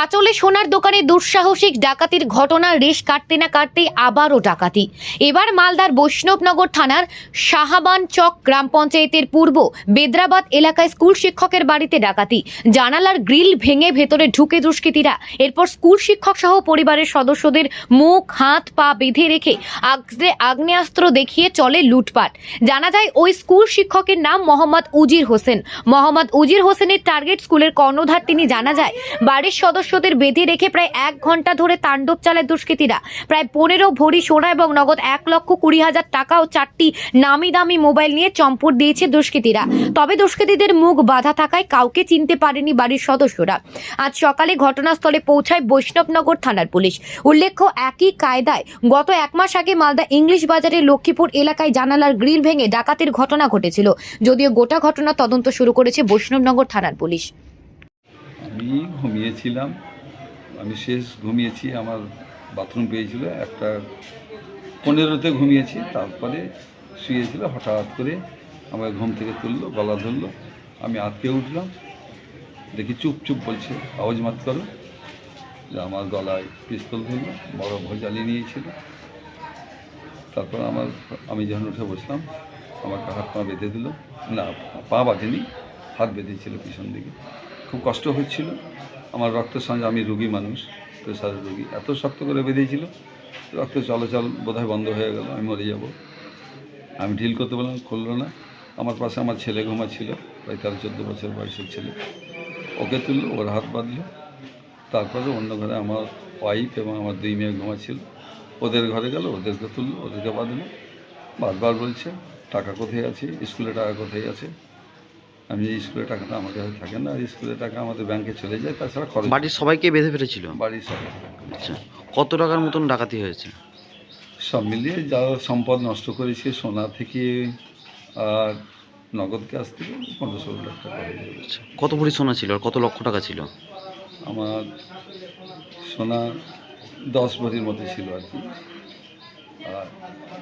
চাচলে সোনার দোকানে দুঃসাহসিক ডাকাতির ঘটনা, রেশ কাটতে না কাটতেই আবারও ডাকাতি। এবার মালদার বৈষ্ণবনগর থানার শাহাবান চক গ্রাম পঞ্চায়েতের পূর্ব বেদ্রাবাদ এলাকায় স্কুল শিক্ষকের বাড়িতে ডাকাতি। জানালার গ্রিল ভেঙে ভেতরে ঢুকে দুষ্কৃতীরা। এরপর স্কুল শিক্ষক সহ পরিবারের সদস্যদের মুখ, হাত, পা বেঁধে রেখে আগ্রে আগ্নেয়াস্ত্র দেখিয়ে চলে লুটপাট। জানা যায়, ওই স্কুল শিক্ষকের নাম মোহাম্মদ উজির হোসেন। মোহাম্মদ উজির হোসেনের টার্গেট স্কুলের কর্ণধার। তিনি জানা যায়, বাড়ির সদস্যদের বেঁধে রেখে প্রায় এক ঘণ্টা ধরে তাণ্ডব চালায় দুষ্কৃতীরা। প্রায় পনেরো ভরি সোনা এবং নগদ এক লক্ষ কুড়ি হাজার টাকা ও চারটি নামি দামি মোবাইল নিয়ে চম্পট দিয়েছে দুষ্কৃতীরা। তবে দুষ্কৃতীদের মুখ বাধা থাকায় কাউকে চিনতে পারেনি বাড়ির সদস্যরা। আজ সকালে ঘটনাস্থলে পৌঁছায় বৈষ্ণবনগর থানার পুলিশ। উল্লেখ্য, একই কায়দায় গত এক মাস আগে মালদা ইংলিশ বাজারের লক্ষ্মীপুর এলাকায় জানালার গ্রিল ভেঙে ডাকাতির ঘটনা ঘটেছিল। যদিও গোটা ঘটনা তদন্ত শুরু করেছে বৈষ্ণবনগর থানার পুলিশ। আমি ঘুমিয়েছিলাম। আমি শেষ ঘুমিয়েছি, আমার বাথরুম পেয়েছিল একটা, পনেরোতে ঘুমিয়েছি, তারপরে শুয়েছিল, হঠাৎ করে আমার ঘুম থেকে তুললো, গলা ধরলো, আমি আটকে উঠলাম, দেখি চুপ চুপ বলছে, আওয়াজ মাত করো। যে আমার গলায় পিস্তল ধরলো, বড় ভোজালি নিয়েছিল। তারপর আমার, আমি যখন উঠে বসলাম, আমাকে হাত পা বেঁধে দিল, না, পা বাঁধেনি, হাত বেঁধেছিল পিছন দিকে। খুব কষ্ট হচ্ছিল আমার রক্ত সঙ্গে আমি রুগী মানুষ প্রেশারের রুগী। এত শক্ত করে বেঁধেছিল, রক্ত চলাচল বোধহয় বন্ধ হয়ে গেল, আমি মরে যাব। আমি ঢিল করতে বললাম খুললো না। আমার পাশে আমার ছেলে ঘুমাচ্ছিল, প্রায় তেরো, চোদ্দ বছর বয়সের ছেলে। ওকে তুললো, ওর হাত বাঁধলো। তারপরে অন্য ঘরে আমার ওয়াইফ এবং আমার দুই মেয়ে ঘুমাচ্ছিল। ওদের ঘরে গেল, ওদেরকে তুললো, ওদেরকে বাঁধলো। বারবার বলছে, টাকা কোথায় আছে? স্কুলে টাকা কোথায় আছে? আমি এই স্কুলের টাকাটা আমার কাছে থাকে না স্কুলের টাকা আমাদের ব্যাংকে চলে যায় তাছাড়া খরচ বাড়ির সবাইকে বেঁধে ফেলেছিল? বাড়ির সবাই আচ্ছা কত টাকার মতন ডাকাতি হয়েছে? সব মিলিয়ে যা সম্পদ নষ্ট করেছে সোনা থেকে আর নগদ ক্যাশ থেকে পনেরো ষোলো লাখ টাকা আচ্ছা কত ভরি সোনা ছিল আর কত লক্ষ টাকা ছিল? আমার সোনা দশ ভরির মতো ছিল আর কি।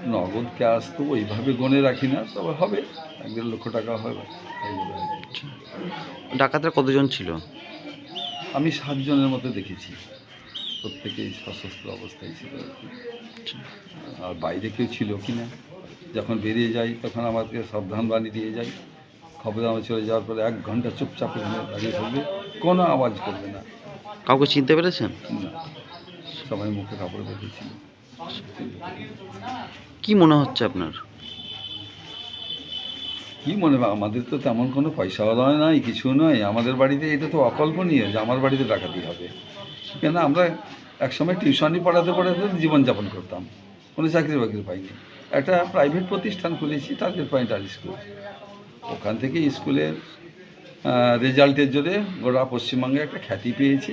নগদ ক্যাশ তো ওইভাবে গনে রাখি না তবে হবে এক দেড় লক্ষ টাকা হবে। আচ্ছা। ডাকাতরা কতজন ছিল? আমি সাতজনের মতো দেখেছি। প্রত্যেকেই সশস্ত্র অবস্থায় ছিল আর আচ্ছা। আর বাইরে কেউ ছিল কি না? যখন বেরিয়ে যাই তখন আমাকে সাবধান বাণী দিয়ে যাই। খবর আমার চলে যাওয়ার পরে এক ঘণ্টা চুপচাপ দাঁড়িয়ে থাকবে কোনো আওয়াজ করবে না। কাউকে চিনতে পেরেছেন? না। সবাই মুখে কাপড় বেঁধেছিল। কি মনে হচ্ছে আপনার? কি মনে আমাদের তো তেমন কোনো পয়সাওয়ালা নয় কিছু নয় আমাদের বাড়িতে এটা তো অকল্পনীয় যে আমার বাড়িতে ডাকাতি হবে। কেন আমরা একসময় টিউশনি পড়াতে পড়াতে জীবনযাপন করতাম। কোনো চাকরি বাকরি পাইনি। একটা প্রাইভেট প্রতিষ্ঠান খুলেছি, টার্গেট পয়েন্ট আর স্কুল। ওখান থেকে স্কুলের রেজাল্টের জোরে গোটা পশ্চিমবঙ্গে একটা খ্যাতি পেয়েছি।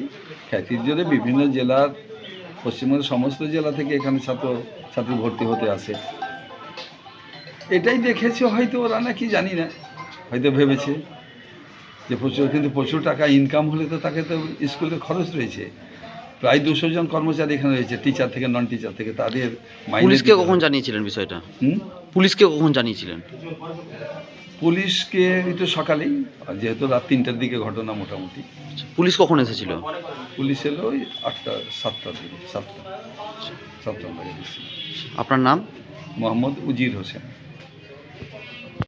খ্যাতির জোরে বিভিন্ন জেলার পশ্চিমবঙ্গের সমস্ত জেলা থেকে এখানে ছাত্র, ছাত্রী ভর্তি হতে আসে। এটাই দেখেছে হয়তো ওরা নাকি, জানি না। হয়তো ভেবেছে যে প্রচুর, কিন্তু প্রচুর টাকা ইনকাম হলে তো তাকে তো স্কুলের খরচ রয়েছে। প্রায় দুশো জন কর্মচারী এখানে রয়েছে টিচার থেকে নন টিচার থেকে তাদের পুলিশকে কখন জানিয়েছিলেন বিষয়টা? পুলিশকে কখন জানিয়েছিলেন? পুলিশকে তো সকালেই যেহেতু রাত তিনটার দিকে ঘটনা মোটামুটি। আচ্ছা, পুলিশ কখন এসেছিল? পুলিশ এলো ওই আটটা সাতটার দিকে সাতটা সাতটা বাজে আপনার নাম? মোহাম্মদ উজির হোসেন।